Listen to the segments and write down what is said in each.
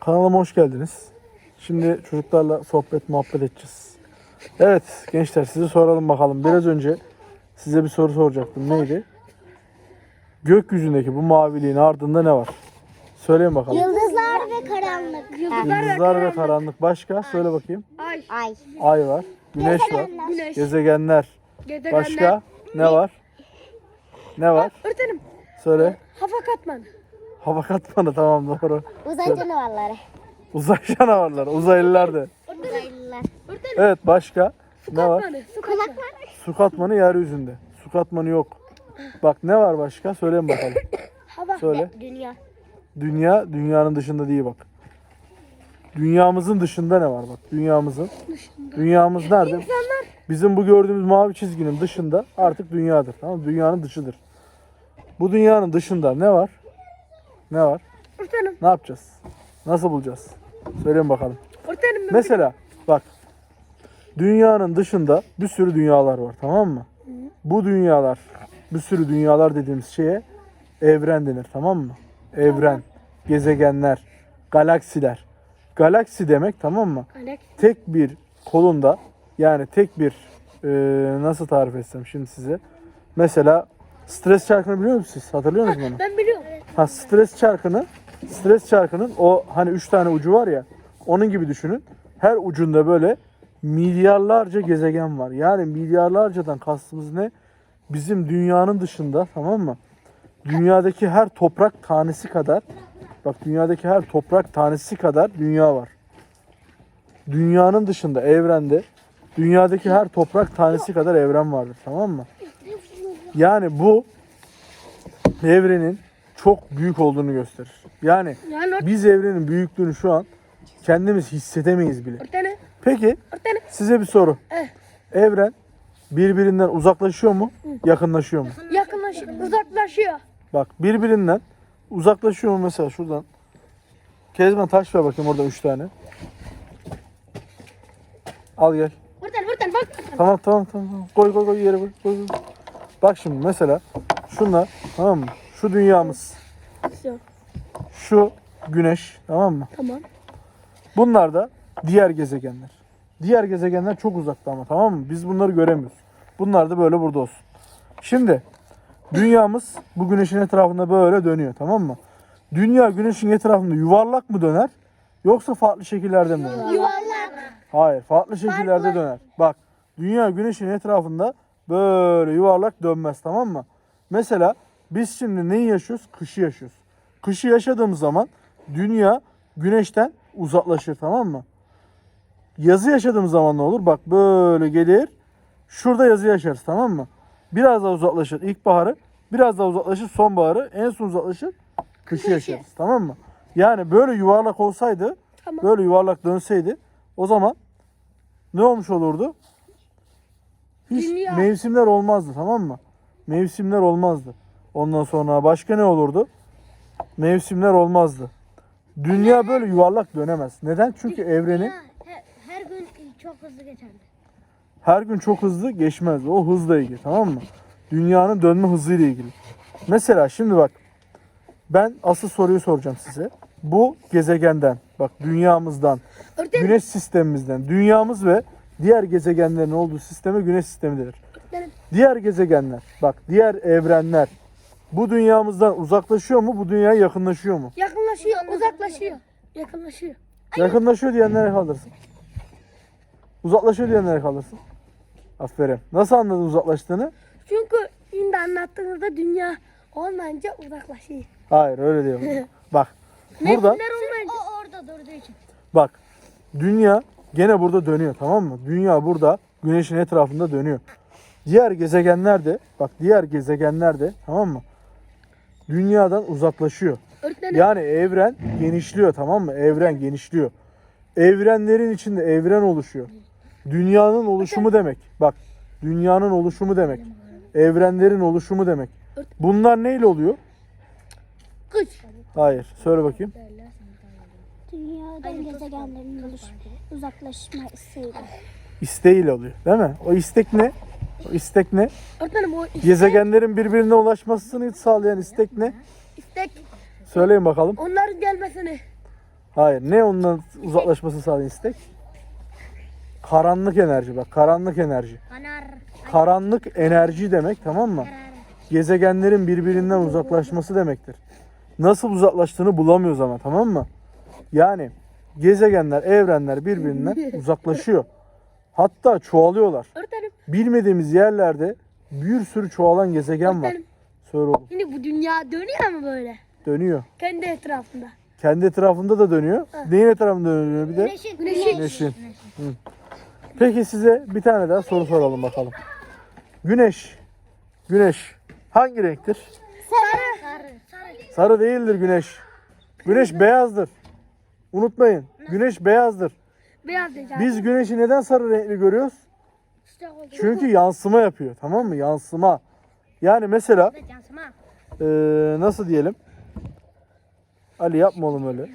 Kanalıma hoş geldiniz. Şimdi çocuklarla sohbet muhabbet edeceğiz. Evet gençler size soralım bakalım. Biraz önce size bir soru soracaktım. Neydi? Gökyüzündeki bu maviliğin ardında ne var? Söyleyin bakalım. Yıldızlar ve karanlık. Yıldızlar ve karanlık. Başka? Söyle bakayım. Ay, Ay. Ay var. Güneş var. güneş, Gezegenler. gezegenler. Başka? Ne var? Ne var? Öğretmenim, Söyle. hava katmanı. Hava katmanı tamam doğru. Uzay canavarları. Uzay canavarlar. Uzaylılar da. Uzaylılar. Evet başka? su Ne var? su katmanı. Su katmanı yeryüzünde. Su katmanı yok. Bak ne var başka? Söyleyin bakalım. Hava. Söyle. Dünya. Dünya dünyanın dışında değil bak. Dünyamızın dışında ne var bak? Dünyamızın. Dünyamız nerede? İnsanlar Bizim bu gördüğümüz mavi çizginin dışında artık dünyadır. Tamam mı? Dünyanın dışıdır. Bu dünyanın dışında ne var? Ne var? öğretmenim, Ne yapacağız? Nasıl bulacağız? Söyleyin bakalım. öğretmenim ben Mesela bak dünyanın dışında bir sürü dünyalar var tamam mı? Bu dünyalar bir sürü dünyalar dediğimiz şeye evren denir tamam mı? Evren, gezegenler, galaksiler. Galaksi demek tamam mı? Alex, Tek bir kolunda yani tek bir e, nasıl tarif etsem şimdi size. Mesela stres çarkını biliyor musunuz? Hatırlıyor musunuz onu? ben biliyorum. Ha stres çarkını, stres çarkının o hani üç tane ucu var ya, onun gibi düşünün. Her ucunda böyle milyarlarca gezegen var. Yani milyarlarcadan kastımız ne? Bizim dünyanın dışında tamam mı? Dünyadaki her toprak tanesi kadar bak dünyadaki her toprak tanesi kadar dünya var. Dünyanın dışında evrende dünyadaki her toprak tanesi kadar evren vardır tamam mı? Yani bu evrenin çok büyük olduğunu gösterir. Yani biz evrenin büyüklüğünü şu an kendimiz hissedemeyiz bile. Peki size bir soru. Eh. Evren birbirinden uzaklaşıyor mu? Yakınlaşıyor mu? Yakınlaşıyor, uzaklaşıyor. Bak birbirinden uzaklaşıyor mu mesela şuradan. Kezban taş ver bakayım orada üç tane. Al gel. Öğretmenim, öğretmenim bak. Tamam tamam tamam. tamam. Koy koy koy yere koy. koy, koy. Bak şimdi mesela şunlar tamam mı? Şu dünyamız. Şu güneş tamam mı? Tamam. Bunlar da diğer gezegenler. Diğer gezegenler çok uzakta ama tamam mı? Biz bunları göremiyoruz. Bunlar da böyle burada olsun. Şimdi dünyamız bu güneşin etrafında böyle dönüyor tamam mı? Dünya güneşin etrafında yuvarlak mı döner? Yoksa farklı şekillerde mi döner? Yuvarlak. Hayır, farklı şekillerde döner. Bak, dünya güneşin etrafında böyle yuvarlak dönmez tamam mı? Mesela biz şimdi neyi yaşıyoruz? Kışı yaşıyoruz. Kışı yaşadığımız zaman dünya güneşten uzaklaşır tamam mı? Yazı yaşadığımız zaman ne olur? Bak böyle gelir. Şurada yazı yaşarız tamam mı? Biraz daha uzaklaşır ilkbaharı, biraz daha uzaklaşır sonbaharı, en son uzaklaşır kışı yaşarız tamam mı? Yani böyle yuvarlak olsaydı, Tamam. böyle yuvarlak dönseydi o zaman ne olmuş olurdu? Hiç Dünya. mevsimler olmazdı tamam mı? Mevsimler olmazdı. Ondan sonra başka ne olurdu? Mevsimler olmazdı. Dünya böyle yuvarlak dönemez. Neden? Çünkü evreni Her, her gün çok hızlı geçerdi. her gün çok hızlı geçmez. O hızla ilgili tamam mı? Dünyanın dönme hızıyla ilgili. Mesela şimdi bak ben asıl soruyu soracağım size. Bu gezegenden bak dünyamızdan Öğretmenim, güneş sistemimizden dünyamız ve diğer gezegenlerin olduğu sisteme güneş sistemi denir. öğretmenim. Diğer gezegenler bak diğer evrenler bu dünyamızdan uzaklaşıyor mu bu dünyaya yakınlaşıyor mu? Yakınlaşıyor, uzaklaşıyor. Yakınlaşıyor. Yakınlaşıyor diyenlere kalırsın. Uzaklaşıyor diyenlere kalırsın. Aferin. Nasıl anladın uzaklaştığını? Çünkü şimdi anlattığınızda dünya olmayınca uzaklaşıyor. Hayır öyle değil. Bak burada Mevsimler olmayınca. O orada durduğu için. bak dünya gene burada dönüyor tamam mı? Dünya burada güneşin etrafında dönüyor. Diğer gezegenler de bak diğer gezegenler de tamam mı? Dünyadan uzaklaşıyor. Öğretmenim, Yani evren genişliyor tamam mı? Evren genişliyor. Evrenlerin içinde evren oluşuyor. Dünyanın oluşumu demek. Bak dünyanın oluşumu demek. Evrenlerin oluşumu demek. Bunlar neyle oluyor? kış. Hayır. Söyle bakayım. Dünyadan gezegenlerin uzaklaşma isteğiyle. İsteğiyle oluyor. Değil mi? O istek ne? O istek ne? Öğretmenim o istek, Gezegenlerin birbirine ulaşmasını sağlayan istek ne? istek Söyleyin bakalım. onların gelmesini. Hayır. Ne ondan uzaklaşmasını sağlayan istek? Karanlık enerji bak. Karanlık enerji. Kanar. Karanlık enerji demek tamam mı? Gezegenlerin birbirinden uzaklaşması demektir. Nasıl uzaklaştığını bulamıyoruz ama tamam mı? Yani gezegenler, evrenler birbirinden uzaklaşıyor. Hatta çoğalıyorlar. Öğretmenim. Bilmediğimiz yerlerde bir sürü çoğalan gezegen var. Öğretmenim. Söyle oğlum. Şimdi bu dünya dönüyor mu böyle? Dönüyor. Kendi etrafında. Kendi etrafında da dönüyor. Neyin etrafında dönüyor bir de? Güneşin. Güneşin. Güneşin. Hı. Peki size bir tane daha soru soralım bakalım. Güneş. Güneş hangi renktir? Sarı. Sarı. Sarı. Sarı değildir güneş. Güneş beyazdır. Unutmayın. Güneş beyazdır. Beyaz diyeceğim. Biz güneşi neden sarı renkli görüyoruz? Sıcak oldu. Çünkü yansıma yapıyor. Tamam mı? Yansıma. Yani mesela Evet yansıma. eee, nasıl diyelim? Ali yapma oğlum öyle.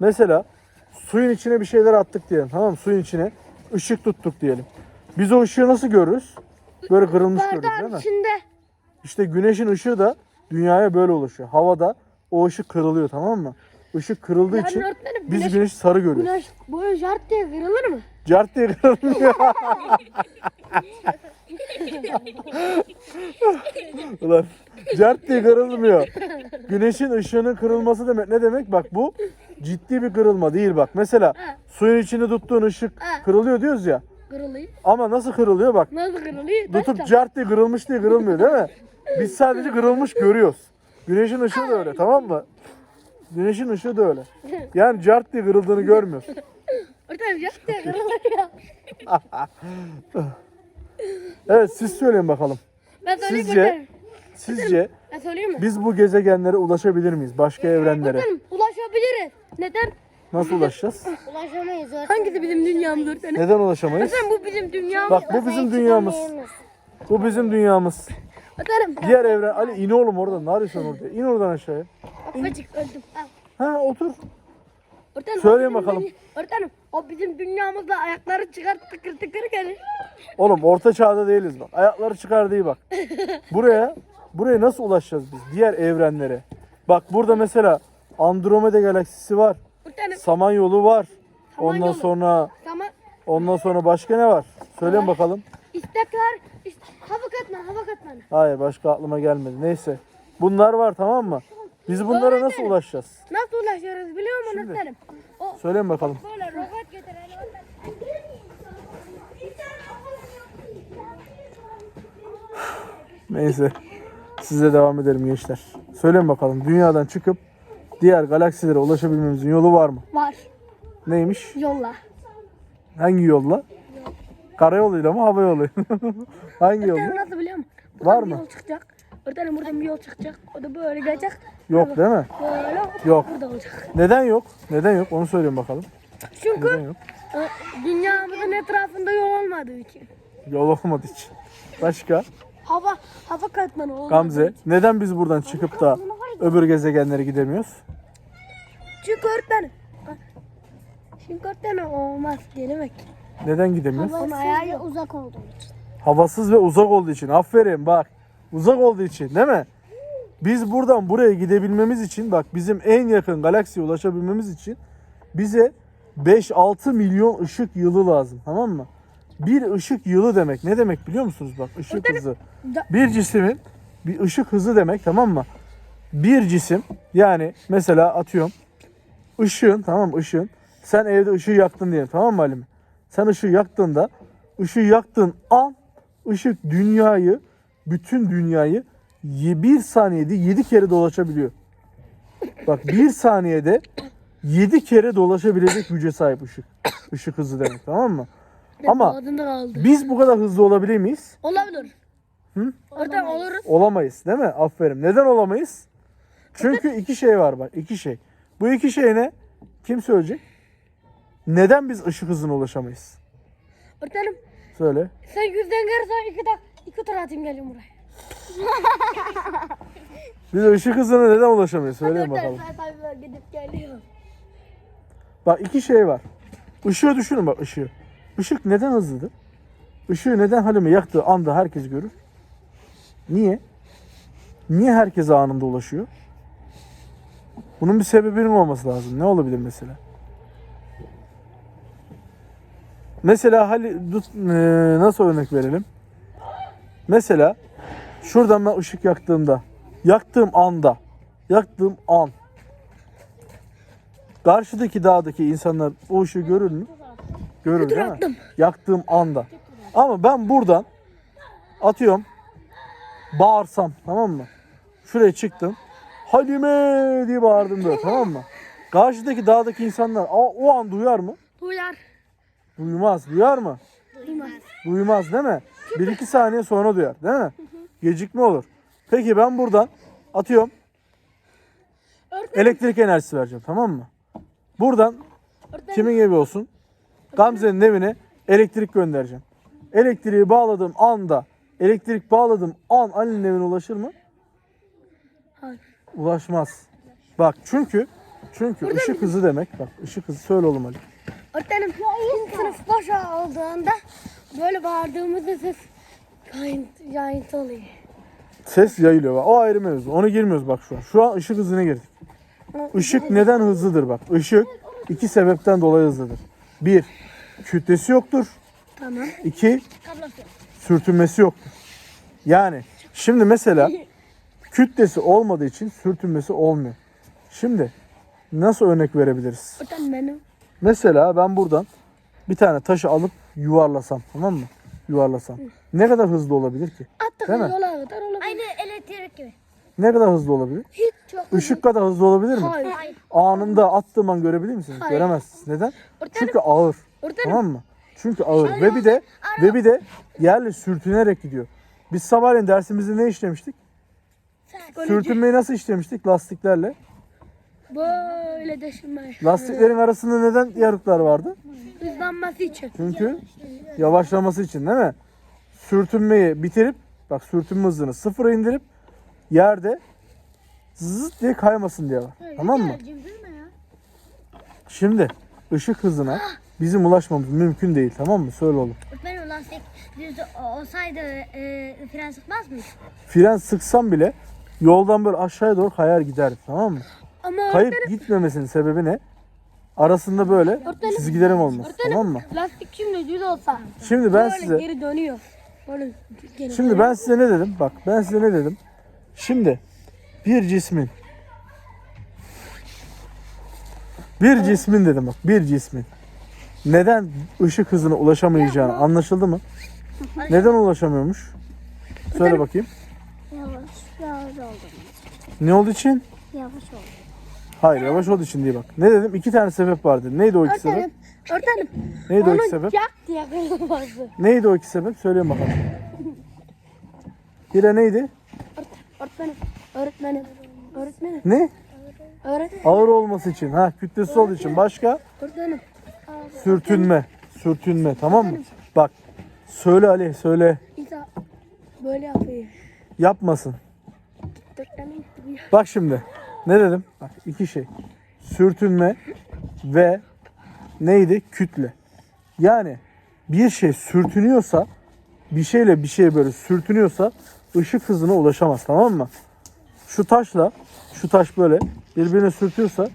Mesela suyun içine bir şeyler attık diyelim. Tamam mı? Suyun içine ışık tuttuk diyelim. Biz o ışığı nasıl görürüz? Böyle kırılmış görürüz değil Bardağın mi? içinde. İşte güneşin ışığı da dünyaya böyle ulaşıyor. Havada o ışık kırılıyor tamam mı? Işık kırıldığı için öğretmenim biz güneş, güneşi sarı görüyoruz. güneş böyle jart diye kırılır mı? Cart diye kırılmıyor. Ulan cart diye kırılmıyor. Güneşin ışığının kırılması demek ne demek? Bak bu ciddi bir kırılma değil bak. Mesela suyun içinde tuttuğun ışık kırılıyor diyoruz ya. Kırılıyor. Ama nasıl kırılıyor bak. Nasıl kırılıyor? Tutup Taşla. cart diye kırılmış diye kırılmıyor değil mi? Biz sadece kırılmış görüyoruz. Güneşin ışığı da öyle tamam mı? Güneşin ışığı da öyle. Yani cart diye kırıldığını görmüyoruz. Öğretmenim jart diye kırılıyor. Evet siz söyleyin bakalım. Ben söyleyeyim Sizce-. Sizce Ben söyleyeyim mi? biz bu gezegenlere ulaşabilir miyiz? Başka evrenlere. Öğretmenim ulaşabiliriz. Neden? Nasıl ulaşacağız? Ulaşamayız. öğretmenim. Hangisi bizim dünyamız öğretmenim? Neden ulaşamayız? Öğretmenim bu bizim dünyamız. Bak bu bizim dünyamız. Bu bizim dünyamız. Öğretmenim. Diğer evren... Ali in oğlum oradan. Ne arıyorsun orada? İn oradan aşağıya. Afacık öldüm. Al. Ha otur. Öğretmenim, Söyleyin bakalım. Öğretmenim o bizim dünyamızda ayakları çıkar tıkır tıkır gelir. Oğlum orta çağda değiliz bak. Ayakları çıkar değil bak. Buraya buraya nasıl ulaşacağız biz? Diğer evrenlere. Bak burada mesela Andromeda galaksisi var. Öğretmenim Samanyolu var. Ondan Samanyolu. sonra tamam. ondan sonra başka ne var? Söyleyin bakalım. İstekler, ist hava katman, hava katman. Hayır başka aklıma gelmedi. Neyse. Bunlar var tamam mı? Biz bunlara nasıl ulaşacağız? Nasıl ulaşıyoruz biliyor musun Şimdi. O Söyleyin bakalım. böyle roket getirelim. Neyse. Size devam edelim gençler. Söyleyin bakalım. Dünyadan çıkıp diğer galaksilere ulaşabilmemizin yolu var mı? Var. Neymiş? Yolla. Hangi yolla? Karayoluyla mı hava yoluyla mı? Hangi? Öğretmenim nasıl biliyor musun? Var bir mı? yol çıkacak. Öğretmenim buradan bir yol çıkacak. O da böyle gelecek. Yok değil mi? Böyle Yok. burada olacak. Neden yok? Neden yok? Onu söyleyin bakalım. Çünkü yok? e, dünyamızın etrafında yol olmadığı için. Yol olmadığı için. Başka? Hava hava katmanı olmadığı Gamze. için. Neden biz buradan çıkıp da öbür gezegenlere gidemiyoruz? Çünkü öğretmenim. Çünkü öğretmenim olmaz gelemek. Neden gidemiyoruz? Onun Havasız ayağı ve yok. uzak olduğu için. Havasız ve uzak olduğu için. Aferin bak. Uzak olduğu için değil mi? Biz buradan buraya gidebilmemiz için bak bizim en yakın galaksiye ulaşabilmemiz için bize 5-6 milyon ışık yılı lazım tamam mı? Bir ışık yılı demek ne demek biliyor musunuz bak ışık hızı. Da- Bir cismin bir ışık hızı demek tamam mı? Bir cisim yani mesela atıyorum ışığın tamam mı ışığın sen evde ışığı yaktın diyelim tamam mı Halim? Sen ışığı yaktığında ışığı yaktığın an ışık dünyayı bütün dünyayı bir saniyede 7 kere dolaşabiliyor. Bak bir saniyede 7 kere dolaşabilecek güce sahip ışık. Işık hızı demek tamam mı? Ama Adında kaldı. biz bu kadar hızlı olabilir miyiz? Olabilir. Hı? Oradan oluruz. Olamayız değil mi? Aferin. Neden olamayız? Çünkü iki şey var bak. iki şey. Bu iki şey ne? Kim söyleyecek? Neden biz ışık hızına ulaşamayız? Öğretmenim Söyle. sen yüzden gelirsen iki dak iki tur atayım gelin buraya. Biz ışık hızına neden ulaşamayız? Söyleyin bakalım. böyle gidip geliyorum. Bak iki şey var. Işığı düşünün bak ışığı. Işık neden hızlıdır? Işığı neden Halime yaktığı anda herkes görür? Niye? Niye herkese anında ulaşıyor? Bunun bir sebebinin olması lazım. Ne olabilir mesela? Mesela hali e, nasıl örnek verelim? Mesela şuradan ben ışık yaktığımda, yaktığım anda, yaktığım an karşıdaki dağdaki insanlar o ışığı görür mü? Görür değil mi? Yaktığım anda. Ama ben buradan atıyorum bağırsam tamam mı? Şuraya çıktım. Halime diye bağırdım böyle tamam mı? Karşıdaki dağdaki insanlar o an duyar mı? Duyar. Duymaz. Duyar mı? Duymaz. Duymaz değil mi? Bir iki saniye sonra duyar değil mi? Gecikme olur. Peki ben buradan atıyorum elektrik enerjisi vereceğim tamam mı? Buradan kimin evi olsun? Gamze'nin evine elektrik göndereceğim. Elektriği bağladığım anda elektrik bağladığım an Ali'nin evine ulaşır mı? Hayır. Ulaşmaz. Bak çünkü çünkü ışık hızı demek. Bak ışık hızı söyle oğlum Ali. Öğretmenim sınıf boş olduğunda böyle bağırdığımızda ses yayıntı, oluyor. Ses yayılıyor. Bak. O ayrı mevzu. Onu girmiyoruz bak şu an. Şu an ışık hızına girdik. Işık neden hızlıdır bak. Işık iki sebepten dolayı hızlıdır. Bir, kütlesi yoktur. Tamam. İki, sürtünmesi yoktur. Yani şimdi mesela kütlesi olmadığı için sürtünmesi olmuyor. Şimdi nasıl örnek verebiliriz? Öğretmenim benim. Mesela ben buradan bir tane taşı alıp yuvarlasam tamam mı? Yuvarlasam. Ne kadar hızlı olabilir ki? Attık Değil mi? yola kadar olabilir. Aynı elektrik gibi. Ne kadar hızlı olabilir? Hiç çok Işık kadar hızlı olabilir mi? Hayır. Anında attığım an görebilir misiniz? Hayır. Göremezsiniz. Neden? Çünkü ağır. Tamam mı? Çünkü ağır ve bir de ve bir de yerle sürtünerek gidiyor. Biz sabahleyin dersimizde ne işlemiştik? Sürtünmeyi nasıl işlemiştik? Lastiklerle. Böyle deşinme. Lastiklerin arasında neden yarıklar vardı? Hızlanması için. Çünkü yavaşlaması için değil mi? Sürtünmeyi bitirip bak sürtünme hızını sıfıra indirip yerde zıt diye kaymasın diye var. Tamam mı? Şimdi ışık hızına bizim ulaşmamız mümkün değil tamam mı? Söyle oğlum. Öğretmenim lastik düz olsaydı e, fren sıkmaz mıydı? Fren sıksam bile yoldan böyle aşağıya doğru kayar gider tamam mı? Ama Kayıp gitmemesinin sebebi ne? Arasında böyle Öğretmenim. çizgilerin olması öğretmenim, tamam mı? lastik şimdi düz olsa Şimdi ben böyle size geri dönüyor. Böyle geri Şimdi ben size ne dedim? Bak ben size ne dedim? Şimdi bir cismin bir cismin dedim bak bir cismin neden ışık hızına ulaşamayacağını anlaşıldı mı? Neden ulaşamıyormuş? Söyle bakayım. Yavaş, yavaş oldu. Ne olduğu için? Yavaş oldu. Hayır yavaş olduğu için değil bak. Ne dedim? İki tane sebep vardı. Neydi o iki sebep? Öğretmenim, öğretmenim. Neydi o iki sebep? yak diye kırılması. Neydi o iki sebep? Söyleyin bakalım. Hira neydi? Öğretmenim, öğretmenim, öğretmenim, Ne? öğretmenim, Ağır olması için. Ha kütlesi olduğu için. Başka? öğretmenim. Sürtünme. Sürtünme tamam mı? Bak. Söyle Ali söyle. İsa böyle yapıyor. Yapmasın. Bak şimdi. Ne dedim? Bak iki şey. Sürtünme ve neydi? Kütle. Yani bir şey sürtünüyorsa bir şeyle bir şey böyle sürtünüyorsa ışık hızına ulaşamaz tamam mı? Şu taşla şu taş böyle birbirine sürtüyorsa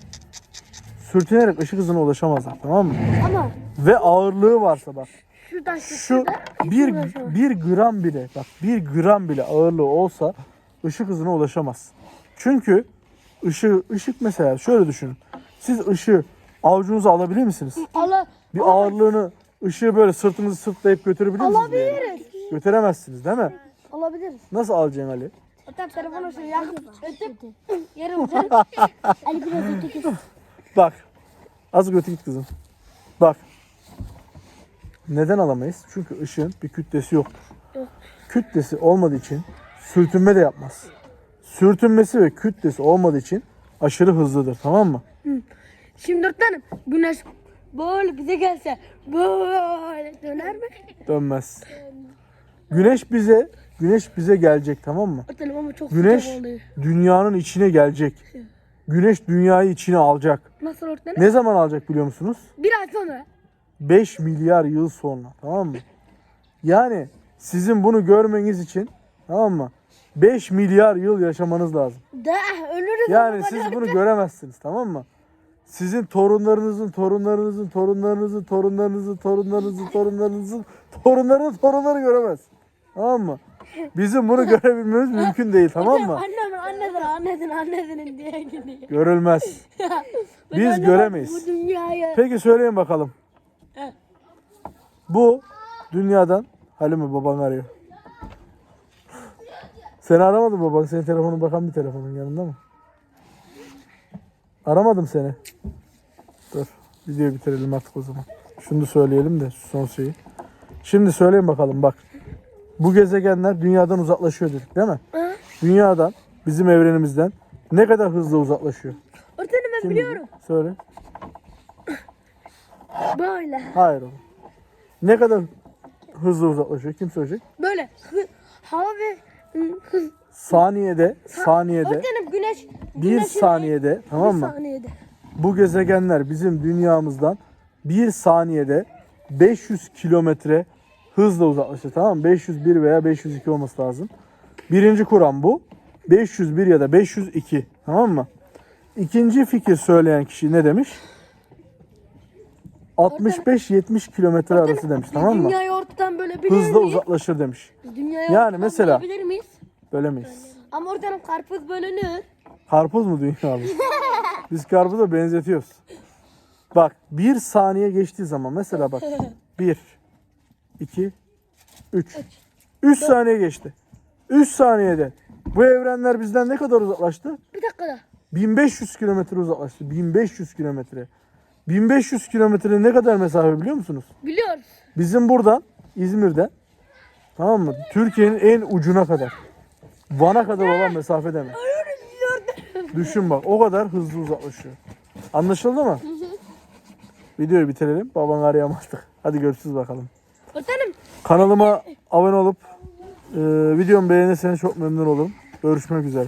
sürtünerek ışık hızına ulaşamazlar tamam mı? Ama Ve ağırlığı varsa bak şuradan şu bir, bir gram bile bak bir gram bile ağırlığı olsa ışık hızına ulaşamaz. Çünkü ışığı, ışık mesela şöyle düşünün. Siz ışığı avucunuza alabilir misiniz? Allah Bir ağırlığını ışığı böyle sırtınızı sırtlayıp götürebilir misiniz? bir yere? alabiliriz. Götüremezsiniz değil mi? Alabiliriz. Nasıl alacaksın Ali? Ötem telefonu şöyle yakıp ötüp yarım yarım. Ali biraz öteki. Bak. Az götü git kızım. Bak. Neden alamayız? Çünkü ışığın bir kütlesi yoktur. Yok. Kütlesi olmadığı için sürtünme de yapmaz. Sürtünmesi ve kütlesi olmadığı için aşırı hızlıdır. Tamam mı? Şimdi öğretmenim güneş böyle bize gelse böyle döner mi? Dönmez. Güneş bize Güneş bize gelecek tamam mı? Öğretmenim ama çok Güneş dünyanın içine gelecek. Güneş dünyayı içine alacak. Nasıl öğretmenim? Ne zaman alacak biliyor musunuz? Bir ay sonra. 5 milyar yıl sonra tamam mı? Yani sizin bunu görmeniz için tamam mı? 5 milyar yıl yaşamanız lazım. Da ölürüz. Yani siz bunu göremezsiniz tamam mı? Sizin torunlarınızın, torunlarınızın, torunlarınızın, torunlarınızın, torunlarınızın, torunlarınızın, torunlarının torunları göremez. Tamam mı? Bizim bunu görebilmemiz mümkün değil tamam mı? Annem annedir annedir annedir diye gidiyor. Görülmez. Biz göremeyiz. Bu dünyayı. Peki söyleyin bakalım. Bu dünyadan Halime baban arıyor. Seni aramadı mı baban? Senin telefonun bakan bir telefonun yanında mı? Aramadım seni. Dur. Videoyu bitirelim artık o zaman. Şunu da söyleyelim de son şeyi. Şimdi söyleyin bakalım bak. Bu gezegenler dünyadan uzaklaşıyor dedik değil mi? Hı? Dünyadan, bizim evrenimizden ne kadar hızlı uzaklaşıyor? Öğretmenim ben Kim biliyorum. biliyor? Söyle. Böyle. Hayır oğlum. Ne kadar hızlı uzaklaşıyor? Kim söyleyecek? Böyle. Hava ve. Saniyede, saniyede, güneş. bir güneşin- saniyede tamam Bir mı? saniyede. Bu gezegenler bizim dünyamızdan bir saniyede 500 kilometre hızla uzaklaşıyor tamam mı? 501 veya 502 olması lazım. Birinci kuram bu. 501 ya da 502 tamam mı? İkinci fikir söyleyen kişi ne demiş? 65-70 kilometre arası demiş tamam mı? Dünyayı ortadan böyle bilir Hızla miyiz? uzaklaşır demiş. Biz Dünyayı Yani ortadan mesela- bölebilir miyiz? Bölemeyiz. Ama oradan karpuz bölünür. Karpuz mu dünyamız? Biz karpuza benzetiyoruz. Bak bir saniye geçtiği zaman mesela bak. Bir, iki, üç. Üç saniye geçti. Üç saniyede. Bu evrenler bizden ne kadar uzaklaştı? Bir dakikada. 1500 kilometre uzaklaştı. 1500 kilometre. 1500 kilometre ne kadar mesafe biliyor musunuz? Biliyoruz. Bizim buradan İzmir'den tamam mı? Türkiye'nin en ucuna kadar. Van'a kadar olan mesafe demek. Düşün bak o kadar hızlı uzaklaşıyor. Anlaşıldı mı? Videoyu bitirelim. Babanı arayamazdık. Hadi görüşürüz bakalım. Kanalıma abone olup e, videomu beğenirseniz çok memnun olurum. Görüşmek üzere.